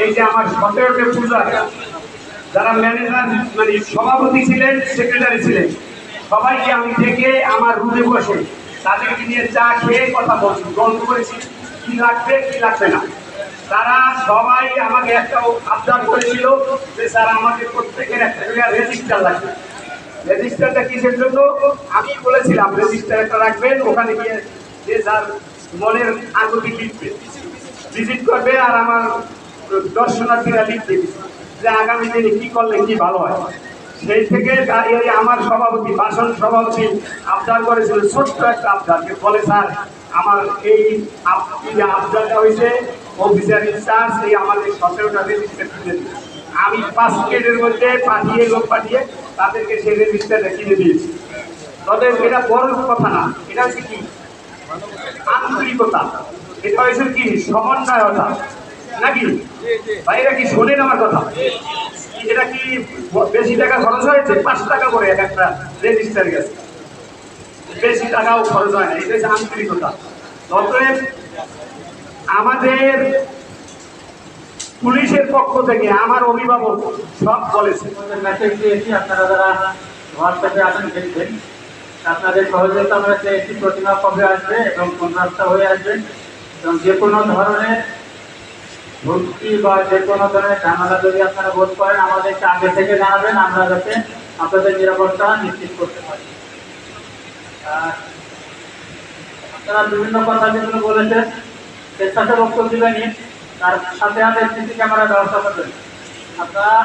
এই যে আমার সতেরোটে পূজা, যারা ম্যানেজার মানে সভাপতি ছিলেন সেক্রেটারি ছিলেন, সবাইকে আমি থেকে আমার রুমে বসে তাদেরকে নিয়ে চা খেয়ে কথা বলছি, গল্প করেছি, কি লাগবে কি লাগবে না। তারা সবাই আমাকে একটা আবদার করেছিল যে স্যার, আমাকে প্রত্যেকের একটা রেজিস্টার লাগবে। রেজিস্টারটা কিসের জন্য? আমি বলেছিলাম রেজিস্টার একটা রাখবেন, ওখানে গিয়ে যে যার মনের আগুতি লিখবে। ভিজিট করবে আর আমার দর্শনার্থীরা লিখতে যে আগামী দিনে কি করলে কি ভালো হয়? সেই থেকে এই আমার সভাপতি বাসন সভাপতি আবদার করেছিল ছোট্ট একটা আবদার যে বলে, স্যার, আমার এই যে আবদারটা হয়েছে অফিসার ইনচার্জ এই আমাদের সতেরোটা রেজিস্টার কিনে দিন আমি পাঁচ মিনিটের মধ্যে পাঠিয়ে লোক পাঠিয়ে তাদেরকে সেই রেজিস্টারটা কিনে দিয়েছি। তবে এটা বড় কথা না, এটা হচ্ছে কি? আন্তরিকতা। এটা হয়েছে কি? সমন্বয়তা। নাকি? ভাইরা কি শোনেন আমার কথা? এটা কি বেশি টাকা খরচ হয়েছে? পাঁচ টাকা করে এক একটা রেজিস্টার গেছে। বেশি টাকাও খরচ হয় না, এটা হচ্ছে আন্তরিকতা। অতএব আমাদের পুলিশের পক্ষ থেকে আমার অভিভাবক সব বলেছে। আপনারা যারা হোয়াটসঅ্যাপে আছেন, দেখবেন। আপনাদের সহযোগিতা আমরা চেয়েছি প্রতিমা কবে আসবে এবং কোন রাস্তা হয়ে আসবে এবং যে কোনো ধরনের ভর্তি বা যে কোনো ধরনের ঝামেলা যদি আপনারা বোধ করেন, আমাদেরকে আগে থেকে জানাবেন, আমরা যাতে আপনাদের নিরাপত্তা নিশ্চিত করতে পারি। আপনারা বিভিন্ন কথা যেগুলো বলেছেন, স্বেচ্ছাসেবক দিবেনই, তার সাথে সাথে সিসি ক্যামেরা ব্যবস্থা করবেন। আপনারা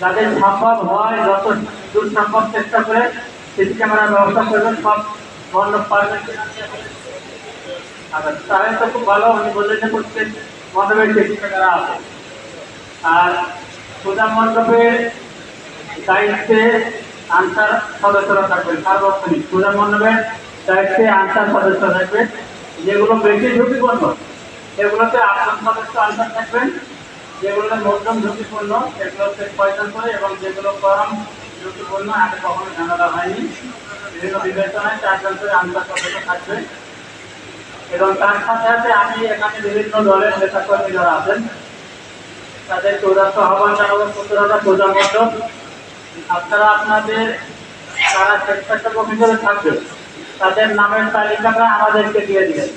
যাদের সম্ভব হয়, যত দূর সম্ভব চেষ্টা করে সিসি ক্যামেরার ব্যবস্থা করবেন, সব মণ্ডপ পারবেন আচ্ছা তাহলে তো খুব ভালো, উনি বললেন যে মণ্ডপে সিসি ক্যামেরা আছে, আর পূজা মণ্ডপের দায়িত্বে আনসার সদস্যরা থাকবেন সার্বক্ষণিক। পূজা মণ্ডপের দায়িত্বে আনসার সদস্য থাকবে, যেগুলো বেশি ঝুঁকিপূর্ণ সেগুলোতে আপনার সদস্য আনসার থাকবেন যেগুলো মধ্যম ঝুঁকিপূর্ণ সেগুলোতে পয়সা করে এবং যেগুলো কম ঝুঁকিপূর্ণ, আগে কখনো ঝামেলা হয়নি। বিভিন্ন বিবেচনায় চারজন করে আনসার সদস্য থাকবে। এবং তার সাথে সাথে আমি এখানে বিভিন্ন দলের নেতাকর্মী যারা আছেন তাদের চৌরাস্ত আহ্বান জানাব। সতেরোটা পূজা মণ্ডপ আপনারা আপনাদের তারা স্বেচ্ছাসেবক হিসেবে থাকবে তাদের নামের তালিকাটা আমাদেরকে দিয়ে দিবেন।